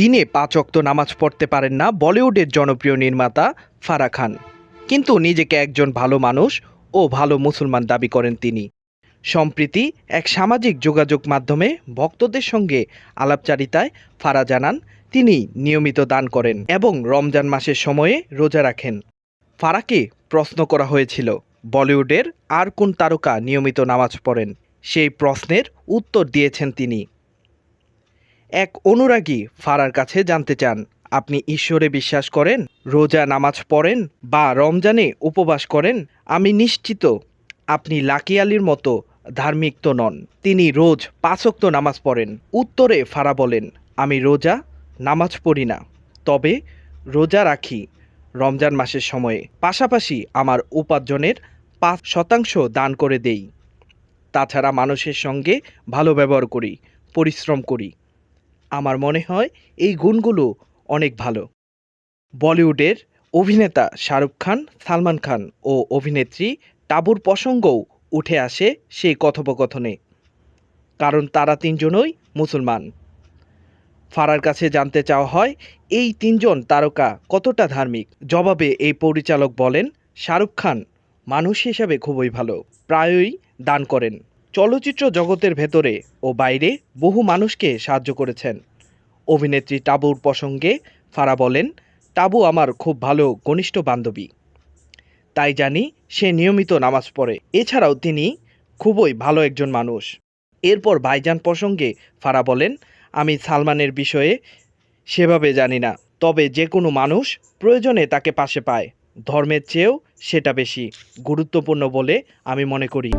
দিনে পাঁচ অক্ত নামাজ পড়তে পারেন না বলিউডের জনপ্রিয় নির্মাতা ফারা খান। কিন্তু নিজেকে একজন ভালো মানুষ ও ভালো মুসলমান দাবি করেন তিনি। সম্প্রীতি এক সামাজিক যোগাযোগ মাধ্যমে ভক্তদের সঙ্গে আলাপচারিতায় ফারা জানান, তিনি নিয়মিত দান করেন এবং রমজান মাসের সময়ে রোজা রাখেন। ফারাকে প্রশ্ন করা হয়েছিল, বলিউডের আর কোন তারকা নিয়মিত নামাজ পড়েন? সেই প্রশ্নের উত্তর দিয়েছেন তিনি। এক অনুরাগী ফারার কাছে জানতে চান, আপনি ঈশ্বরে বিশ্বাস করেন, রোজা নামাজ পড়েন বা রমজানে উপবাস করেন? আমি নিশ্চিত আপনি লাকি আলীর মতো ধার্মিক তো নন। তিনি রোজ পাঁচক্ত নামাজ পড়েন। উত্তরে ফারা বলেন, আমি রোজা নামাজ পড়ি না। তবে রোজা রাখি রমজান মাসের সময়ে। পাশাপাশি আমার উপার্জনের পাঁচ শতাংশ দান করে দেই। তাছাড়া মানুষের সঙ্গে ভালো ব্যবহার করি, পরিশ্রম করি। আমার মনে হয় এই গুণগুলো অনেক ভালো। বলিউডের অভিনেতা শাহরুখ খান, সালমান খান ও অভিনেত্রী টাবুর প্রসঙ্গও উঠে আসে সেই কথোপকথনে। কারণ তারা তিনজনই মুসলমান। ফারার কাছে জানতে চাওয়া হয়, এই তিনজন তারকা কতটা ধার্মিক? জবাবে এই পরিচালক বলেন, শাহরুখ খান মানুষ হিসাবে খুবই ভালো, প্রায়ই দান করেন। চলচ্চিত্র জগতের ভেতরে ও বাইরে বহু মানুষকে সাহায্য করেছেন। অভিনেত্রী টাবুর প্রসঙ্গে ফারা বলেন টাবু আমার খুব ভালো ঘনিষ্ঠ বান্ধবী। তাই জানি সে নিয়মিত নামাজ পড়ে। এছাড়াও তিনি খুবই ভালো একজন মানুষ। এরপর ভাইজান প্রসঙ্গে ফারা বলেন, আমি সালমানের বিষয়ে সেভাবে জানি না। তবে যে কোনো মানুষ প্রয়োজনে তাকে পাশে পায়। ধর্মের চেয়েও সেটা বেশি। গুরুত্বপূর্ণ বলে আমি মনে করি।